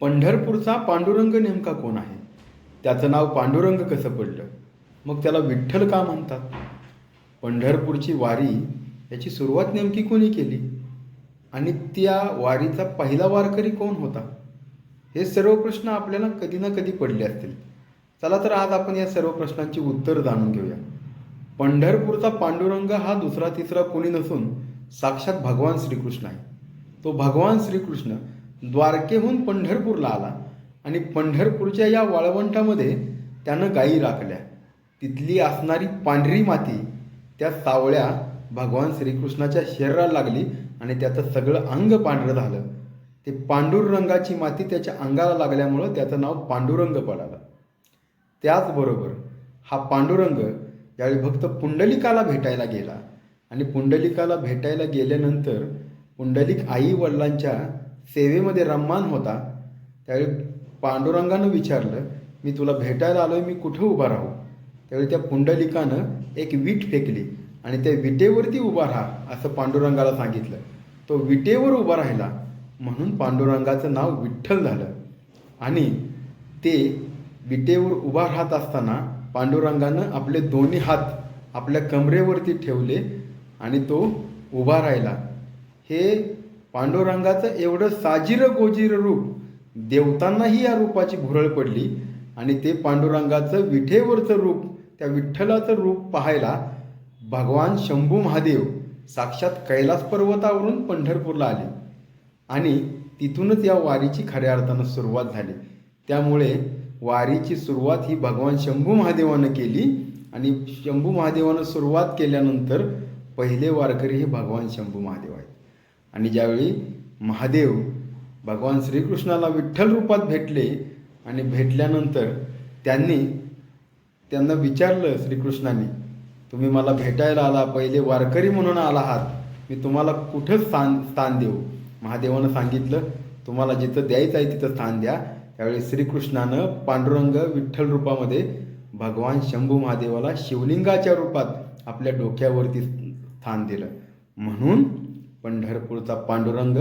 पंढरपूरचा पांडुरंग नेमका कोण आहे? त्याचं नाव पांडुरंग कसं पडलं? मग त्याला विठ्ठल का म्हणतात? पंढरपूरची वारी याची सुरुवात नेमकी कोणी केली? आणि त्या वारीचा पहिला वारकरी कोण होता? हे सर्व प्रश्न आपल्याला कधी ना कधी पडले असतील. चला तर आज आपण या सर्व प्रश्नांची उत्तर जाणून घेऊया. पंढरपूरचा पांडुरंग हा दुसरा तिसरा कोणी नसून साक्षात भगवान श्रीकृष्ण आहे. तो भगवान श्रीकृष्ण द्वारकेहून पंढरपूरला आला आणि पंढरपूरच्या या वाळवंटामध्ये त्यानं गायी राखल्या. तिथली असणारी पांढरी माती त्या सावळ्या भगवान श्रीकृष्णाच्या शरीराला लागली आणि त्याचं सगळं अंग पांढरं झालं. ते पांडुरंगाची माती त्याच्या अंगाला लागल्यामुळं त्याचं नाव पांडुरंग पडालं त्याचबरोबर हा पांडुरंग ज्यावेळी भक्त पुंडलिकाला भेटायला गेला आणि पुंडलिकाला भेटायला गेल्यानंतर पुंडलिक आई वडिलांच्या सेवेमध्ये रम्मान होता त्यावेळी पांडुरंगानं विचारलं मी तुला भेटायला आलो आहे मी कुठं उभा राहू? त्यावेळी त्या पुंडलिकानं एक वीट फेकली आणि त्या विटेवरती उभा राहा असं पांडुरंगाला सांगितलं. तो विटेवर उभा राहिला. म्हणून पांडुरंगाचं नाव विठ्ठल झालं. आणि ते विटेवर उभा राहत असताना पांडुरंगानं आपले दोन्ही हात आपल्या कमरेवरती ठेवले आणि तो उभा राहिला. हे पांडुरंगाचं एवढं साजिरं गोजीर रूप देवतांनाही या रूपाची भुरळ पडली आणि ते पांडुरंगाचं विठेवरचं रूप त्या विठ्ठलाचं रूप पाहायला भगवान शंभू महादेव साक्षात कैलास पर्वतावरून पंढरपूरला आले. आणि तिथूनच या वारीची खऱ्या अर्थानं सुरुवात झाली. त्यामुळे वारीची सुरुवात ही भगवान शंभू महादेवानं केली आणि शंभू महादेवानं सुरुवात केल्यानंतर पहिले वारकरी हे भगवान शंभू महादेव आहेत. आणि ज्यावेळी महादेव भगवान श्रीकृष्णाला विठ्ठल रूपात भेटले आणि भेटल्यानंतर त्यांनी त्यांना विचारलं श्रीकृष्णाने तुम्ही मला भेटायला आला पहिले वारकरी म्हणून आला आहात. मी तुम्हाला कुठं स्थान स्थान देऊ? महादेवानं सांगितलं तुम्हाला जिथं द्यायचं आहे तिथं स्थान द्या. त्यावेळी श्रीकृष्णानं पांडुरंग विठ्ठल रूपामध्ये भगवान शंभू महादेवाला शिवलिंगाच्या रूपात आपल्या डोक्यावरती स्थान दिलं. म्हणून पंढरपूरचा पांडुरंग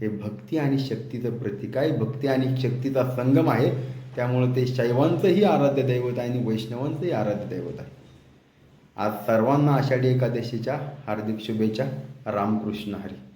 हे भक्ती आणि शक्तीचं प्रतीक आहे. भक्ती आणि शक्तीचा संगम आहे. त्यामुळे ते शैवांचंही आराध्य दैवत आहे आणि वैष्णवांचंही आराध्य दैवत आहे. आज सर्वांना आषाढी एकादशीच्या हार्दिक शुभेच्छा. रामकृष्ण हरी.